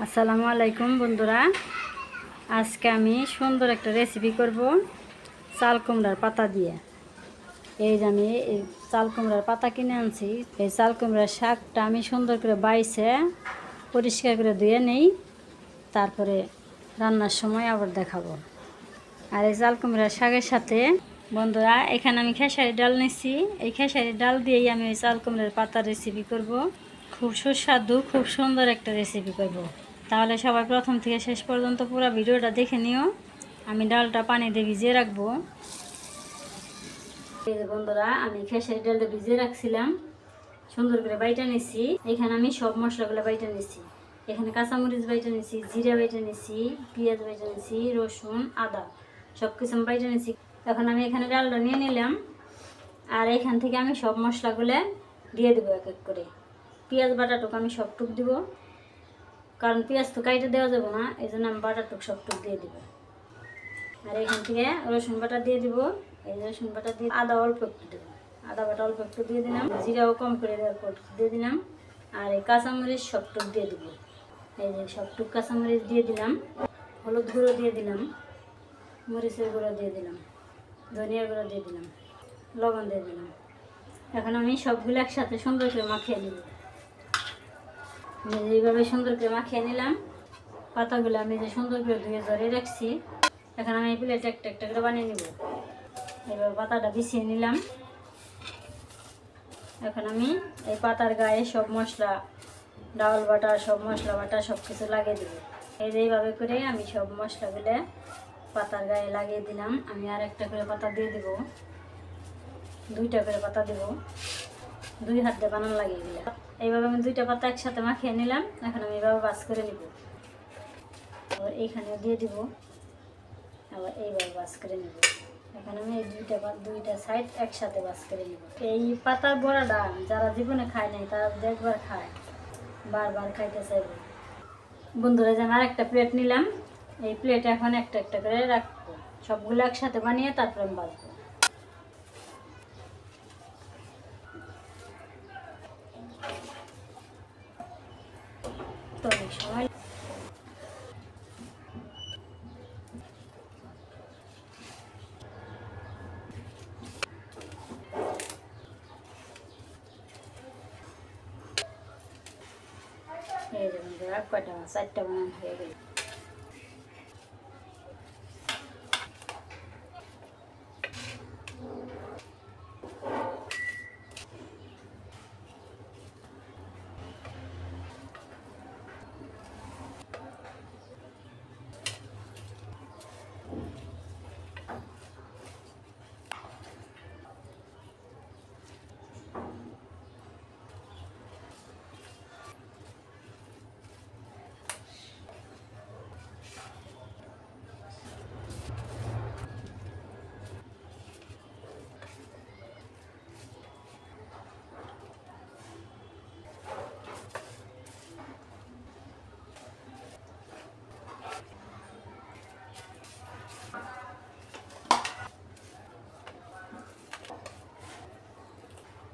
আসসালামু আলাইকুম বন্ধুরা। আজকে আমি সুন্দর একটা রেসিপি করব চাল কুমড়ার পাতা দিয়ে। এই যে আমি চাল কুমড়ার পাতা কিনে আনছি। এই চাল কুমড়ার শাকটা আমি সুন্দর করে বাইছে, পরিষ্কার করে ধুয়ে নেই। তারপরে রান্নার সময় আবার দেখাবো। আর এই চাল কুমড়ার শাকের সাথে বন্ধুরা, এখানে আমি খেসারি ডাল নিচ্ছি এই খেসারি ডাল দিয়েই আমি ওই চাল কুমড়ার পাতার রেসিপি করব। খুব সুস্বাদু, খুব সুন্দর একটা রেসিপি করব। তাহলে সবাই প্রথম থেকে শেষ পর্যন্ত পুরো ভিডিওটা দেখে নিও। আমি ডালটা পানি দিয়ে ভিজিয়ে রাখব। বন্ধুরা, আমি খেসারি ডালটা ভিজিয়ে রাখছিলাম। সুন্দর করে বাইটা নিছি। এখানে আমি সব মশলাগুলো বাইটা নিছি। এখানে কাঁচামরিচ বাইটা নিছি, জিরা বাইটা নিছি, পেঁয়াজ বাইটা নিছি, রসুন, আদা সব কিছু আমি বাইটা নিছি। এখন আমি এখানে ডালটা নিয়ে নিলাম। আর এখান থেকে আমি সব মশলাগুলো দিয়ে দেবো এক এক করে। পেঁয়াজ বাটাটুকু আমি সবটুক দিব। কারণ পেঁয়াজ তো কাইটে দেওয়া যাবে না এই জন্য আমি বাটাটুক সবটুক দিয়ে দিব। আর এখান থেকে রসুন বাটা দিয়ে দিব, এই রসুন বাটা দিয়ে আদা অল্প একটু দেবো। আদা বাটা অল্প একটু দিয়ে দিলাম, জিরাও কম করে দেওয়ার পর দিয়ে দিলাম। আর এই কাঁচামরিচ সবটুক দিয়ে দিব। এই যে সবটুক কাঁচামরিচ দিয়ে দিলাম, হলুদ গুঁড়ো দিয়ে দিলাম, মরিচের গুঁড়ো দিয়ে দিলাম ধনিয়া গুঁড়ো দিয়ে দিলাম, লবণ দিয়ে দিলাম। এখন আমি সবগুলো একসাথে সুন্দর করে মাখিয়ে নিব। এইভাবে সুন্দর করে মাখিয়ে নিলাম, পাতাগুলো আমি যে সুন্দর করে ধুয়ে ধরে রাখছি, এখন আমি এই প্লেটে একটা একটা করে বানিয়ে নিব। এবার পাতাটা বিছিয়ে নিলাম। এখন আমি এই পাতার গায়ে সব মশলা, ডাল বাটা, সব মশলা বাটা সব কিছু লাগিয়ে দেবো। এই এইভাবে করে আমি সব মশলাগুলো পাতার গায়ে লাগিয়ে দিলাম। আমি আর একটা করে পাতা দিয়ে দেব। দুইটা করে পাতা দেব। দুই হাত দিয়ে বানান লাগিয়ে দিলাম। এইভাবে আমি দুইটা পাতা একসাথে মাখিয়ে নিলাম, এখন আমি এইভাবে বাস করে নিব। আবার এইখানেও দিয়ে দিব, আবার এইভাবে বাস করে নিব। এখন আমি এই দুইটা দুইটা সাইড একসাথে বাস করে নিব। এই পাতার বড়াটা যারা জীবনে খায় নাই, তারা দেখবার খায়, বারবার খাইতে চাইবে। বন্ধুরা, যে আমার একটা প্লেট নিলাম। এই প্লেটে এখন একটা একটা করে রাখব। সবগুলো একসাথে বানিয়ে তারপর আমি বাঁচবো তো অনেক সময় এই যে বন্ধুরা কয়টা চারটা বানানো হয়ে গেল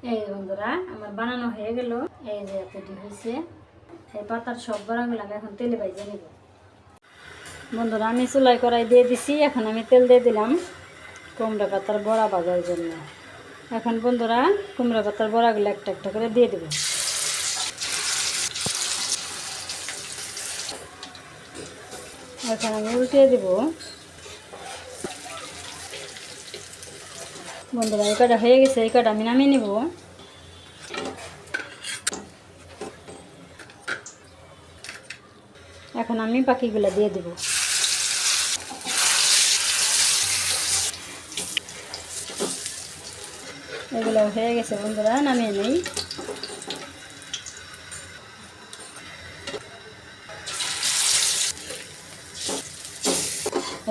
এই বন্ধুরা, আমার বানানো হয়ে গেল। এই যে এতটি হয়েছে। এই পাতার সব বড়াগুলো আমি এখন তেলে বাইজে নিব। বন্ধুরা, আমি চুলাই করাই দিয়ে দিছি, এখন আমি তেল দিয়ে দিলাম কুমড়া পাতার বড়া ভাজার জন্য। এখন বন্ধুরা, কুমড়া পাতার বড়াগুলো একটা একটা করে দিয়ে দেবো। এখন আমি উল্টিয়ে দেবো। বন্ধুরা, এই কটা হয়ে গেছে, এই কটা আমি নামিয়ে নিব? এখন আমি পাখিগুলো দিয়ে দেব। এগুলো হয়ে গেছে বন্ধুরা, নামিয়ে নেই।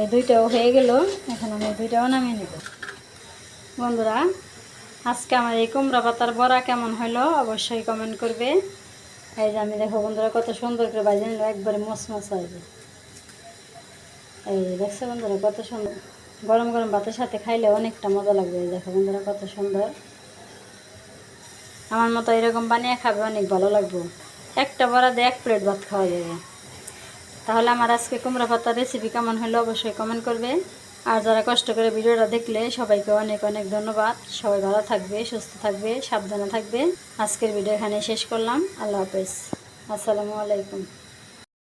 এই দুইটাও হয়ে গেল, এখন আমি দুইটাও নামিয়ে নেব। বন্ধুরা, আজকে আমার এই কুমড়া পাতার বড়া কেমন হলো অবশ্যই কমেন্ট করবে। এই যে আমি দেখো বন্ধুরা, কত সুন্দর করে বাজে নিল, একবারে মশমশ হবে এই দেখছ বন্ধুরা, কত সুন্দর। গরম গরম ভাতের সাথে খাইলে অনেকটা মজা লাগবে দেখো বন্ধুরা, কত সুন্দর। আমার মতো এরকম বানিয়ে খাবে অনেক ভালো লাগবে। একটা বড়া দিয়ে এক প্লেট ভাত খাওয়া যাবে। তাহলে আমার আজকে কুমড়া পাতার রেসিপি কেমন হলো অবশ্যই কমেন্ট করবে। আর যারা কষ্ট করে ভিডিওটা দেখলে সবাইকে অনেক অনেক ধন্যবাদ। সবাই ভালো থাকবে, সুস্থ থাকবে, সাবধানে থাকবে। আজকের ভিডিও এখানে শেষ করলাম। আল্লাহ হাফেজ। আসসালামু আলাইকুম।